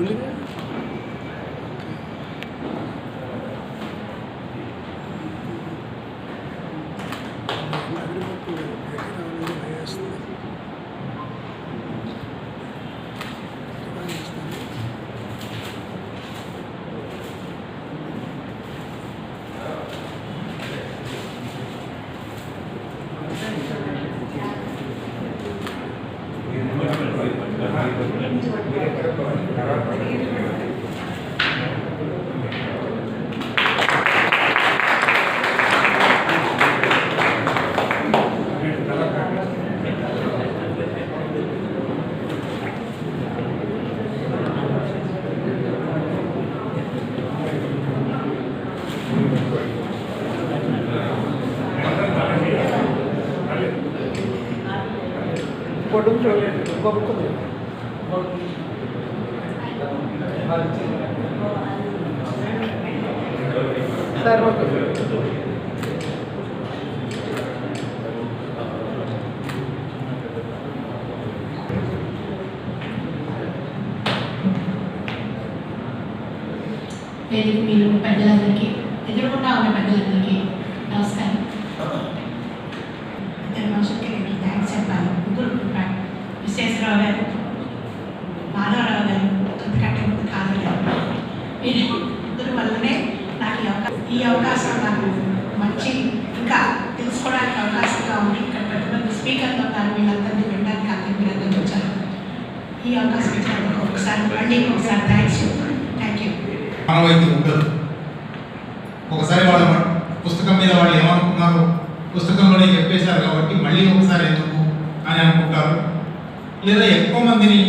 ruling ఇంకోటి చూడండి ఇంకో బుక్ ఉంది సార్ ఓకే వేదిక మీరు పెద్దలందరికీ ఎదుర్కొంటా ఉన్న పెద్దలందరికీ నమస్కారం ఈ అవకాశం నాకు మంచి ఇంకా తెలుసుకోవడానికి అవకాశంగా ఉంది. ఇక్కడ పెద్ద మంది స్పీకర్లు ఉన్నారు వీళ్ళందరినీ వినడానికి అందరూ మీరు వచ్చారు. ఈ అవకాశం ఇచ్చినందుకు ఒకసారి మళ్ళీ ఒకసారి థ్యాంక్స్ థ్యాంక్ యూ మానవైతే ఉండదు ఒకసారి వాళ్ళ పుస్తకం మీద వాళ్ళు ఏమనుకున్నారో పుస్తకంలోనే చెప్పేశారు కాబట్టి మళ్ళీ ఒకసారి ఎందుకు అని అనుకుంటారు. లేదా ఎక్కువ మందిని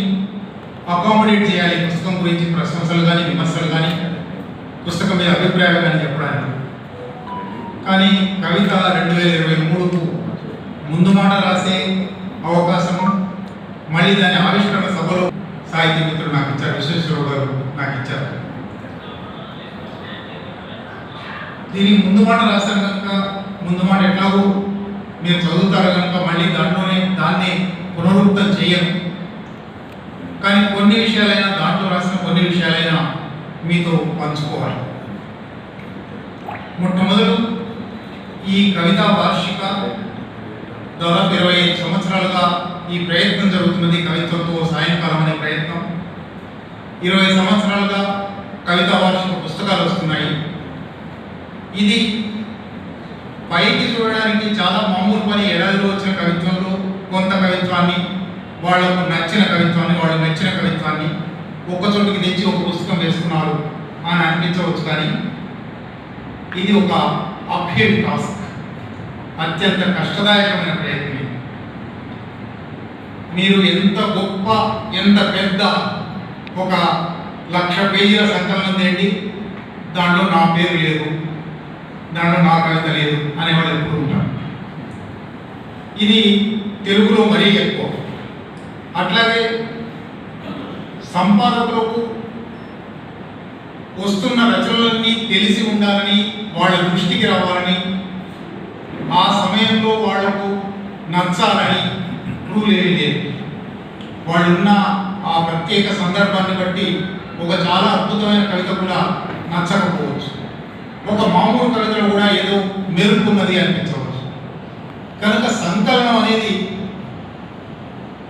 అకామిడేట్ చేయాలి పుస్తకం గురించి ప్రశంసలు కానీ విమర్శలు కానీ పుస్తకం మీద అభిప్రాయాలు కానీ చెప్పడానికి. కానీ కవిత రెండు వేల ఇరవై మూడుకు ముందు మాట రాసే అవకాశము మళ్ళీ దాని ఆవిష్కరణ సభలో సాహిత్య మిత్రుడు నాకు ఇచ్చారు విశ్వేశ్వరరావు గారు నాకు ఇచ్చారు. దీనికి ముందు మాట రాశాను కనుక ముందు మాట ఎట్లాగో మీరు చదువుతారు కనుక మళ్ళీ దాంట్లోనే దాన్ని పునరుద్ధం చేయను. కానీ కొన్ని విషయాలైనా దాంట్లో మీతో పంచుకోవాలి. మొట్టమొదలు ఈ కవితా వార్షిక దాదాపు ఇరవై ఐదు సంవత్సరాలుగా ఈ ప్రయత్నం జరుగుతున్నది కవిత్వంతో సాయంకాలం అనే ప్రయత్నం. ఇరవై సంవత్సరాలుగా కవితా వార్షిక పుస్తకాలు వస్తున్నాయి. ఇది పైకి చూడడానికి చాలా మామూలు పని ఏడాదిలో వచ్చిన కవిత్వంలో కొంత కవిత్వాన్ని వాళ్ళకు నచ్చిన కవిత్వాన్ని వాళ్ళకు నచ్చిన కవిత్వాన్ని ఒక్క చోటుకి తెచ్చి ఒక పుస్తకం వేసుకున్నారు అని అనిపించవచ్చు కానీ ఇది ఒక అప్హిల్ టాస్క్. అత్యంత కష్టదాయకమైన ప్రయత్నం మీరు ఎంత గొప్ప ఎంత పెద్ద ఒక లక్ష పేజీల సంకలనం తేండి దాంట్లో నా పేరు లేదు దాంట్లో నా కవిత లేదు అనేవాళ్ళు ఎప్పుడు ఉంటారు. ఇది తెలుగులో మరీ ఎక్కువ. అట్లాగే సంపాదకులకు వస్తున్న రచనలన్నీ తెలిసి ఉండాలని వాళ్ళ దృష్టికి రావాలని ఆ సమయంలో వాళ్ళకు నచ్చాలని రూల్ ఏమీ లేదు. వాళ్ళున్న ఆ ప్రత్యేక సందర్భాన్ని బట్టి ఒక చాలా అద్భుతమైన కవిత కూడా నచ్చకపోవచ్చు. ఒక మామూలు కవితలు కూడా ఏదో మెరుపున్నది అనిపించవచ్చు. కనుక సంకలనం అనేది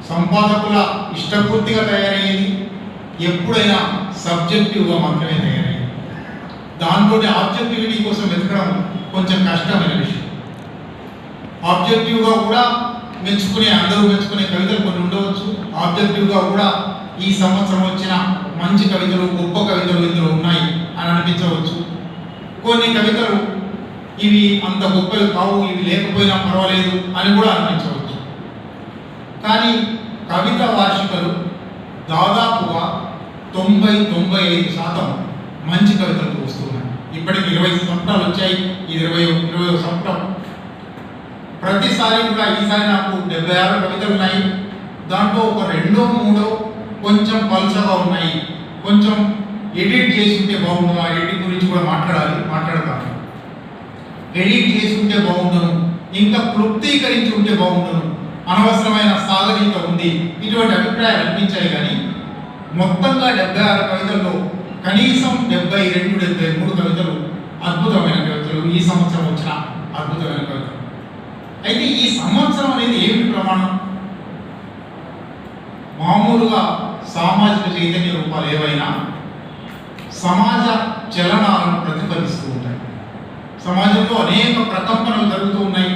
సంపాదకుల ఇష్టపూర్తిగా తయారయ్యేది ఎప్పుడైనా సబ్జెక్టివ్గా మాత్రమే తయారయ్యాయి దాంట్లోని ఆబ్జెక్టివిటీ కోసం వెతకడం కొంచెం కష్టమైన విషయం. ఆబ్జెక్టివ్గా కూడా మెచ్చుకునే అందరూ మెచ్చుకునే కవితలు కొన్ని ఉండవచ్చు. ఆబ్జెక్టివ్గా కూడా ఈ సంవత్సరం వచ్చిన మంచి కవితలు గొప్ప కవితలు ఇందులో ఉన్నాయి అని అనిపించవచ్చు. కొన్ని కవితలు ఇవి అంత గొప్పవి కావు ఇవి లేకపోయినా పర్వాలేదు అని కూడా అనిపించవచ్చు. కానీ కవిత వార్షికలు దాదాపుగా తొంభై తొంభై ఐదు శాతం మంచి కవితలతో వస్తున్నాయి. ఇప్పటికి ఇరవై సంవత్సరాలు వచ్చాయి. ఇది ఇరవై ఇరవై సంవత్సరం ప్రతిసారి కూడా ఈసారి నాకు డెబ్బై ఆరు కవితలు ఉన్నాయి. దాంట్లో ఒక రెండో మూడో కొంచెం పల్సగా ఉన్నాయి. కొంచెం ఎడిట్ చేసి బాగుండు. ఆ ఎడిట్ గురించి కూడా మాట్లాడాలి మాట్లాడతాను. ఎడిట్ చేసి బాగుండును. ఇంకా క్లుప్తీకరించి ఉంటే బాగుండును. అనవసరమైన సాగరీత ఉంది. ఇటువంటి అభిప్రాయాలు అనిపించాయి కానీ మొత్తంగా డెబ్బై ఆరు కవితల్లో కనీసం డెబ్బై రెండు డెబ్బై మూడు కవితలు అద్భుతమైన కవితలు ఈ సంవత్సరం వచ్చిన అద్భుతమైన కవితలు. అయితే ఈ సంవత్సరం అనేది ఏమిటి ప్రమాణం? మామూలుగా సామాజిక చైతన్య రూపాలు ఏవైనా సమాజ చలనాలను ప్రతిఫలిస్తూ ఉంటాయి. సమాజంలో అనేక ప్రకంపనలు జరుగుతూ ఉన్నాయి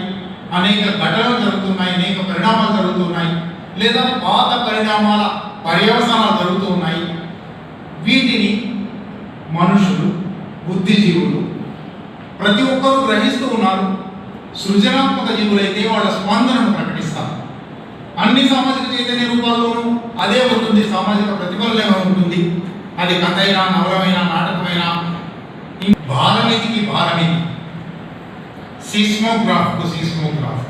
అనేక ఘటనలు జరుగుతున్నాయి అనేక పరిణామాలు జరుగుతున్నాయి లేదా పాత పరిణామాల పర్యవసానాలు జరుగుతూ ఉన్నాయి. వీటిని మనుషులు బుద్ధిజీవులు ప్రతి ఒక్కరూ గ్రహిస్తూ ఉన్నారు. సృజనాత్మక జీవులైతే వాళ్ళ స్పందనను ప్రకటిస్తారు. అన్ని సామాజిక చైతన్య రూపాల్లోనూ అదే ఉంటుంది సామాజిక ప్రతిఫలమే ఉంటుంది. అది కథ అయినా నవలమైనా నాటకమైనా. భారమితికి భారమితి. సీస్మోగ్రాఫ్కు సీస్మోగ్రాఫ్.